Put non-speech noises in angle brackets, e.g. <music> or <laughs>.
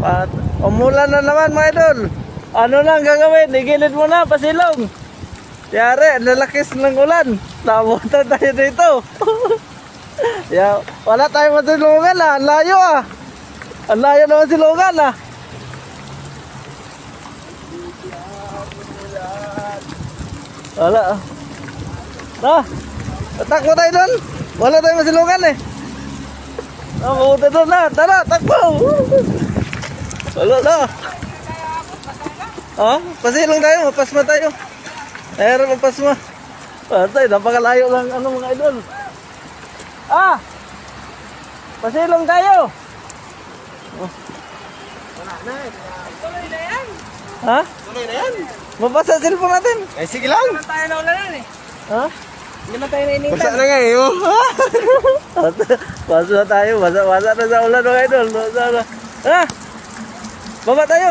Pat umulan na naman mga idol. Ano lang gagawin? Igilid mo na, pasilong. Yari, lalakis ng ulan. Nabutan tayo dito. <laughs> ya, wala tayong masilungan ah. Layo ah. Ang layo naman silungan ah. Wala ah. Ah, takbo tayo doon. Wala tayong masilungan eh. Ah, pumunta doon na. Tara, takbo. Wala na. Oh, pasilong tayo. Mapasma tayo. Ayan, mapasma. Patay, napakalayo lang ano mga idol. Ah! Pasilong tayo. Tuloy na yan. Ha? Tuloy na yan. Mabasa ang cellphone natin. Eh, sige lang. Hindi tayo na ulanan eh. Ha? Hindi na tayo nainitan. Basa na nga eh. oh. <laughs> Basa na tayo. Basa, basa na sa ulan mga idol. Basa na. Ha? Baba tayo.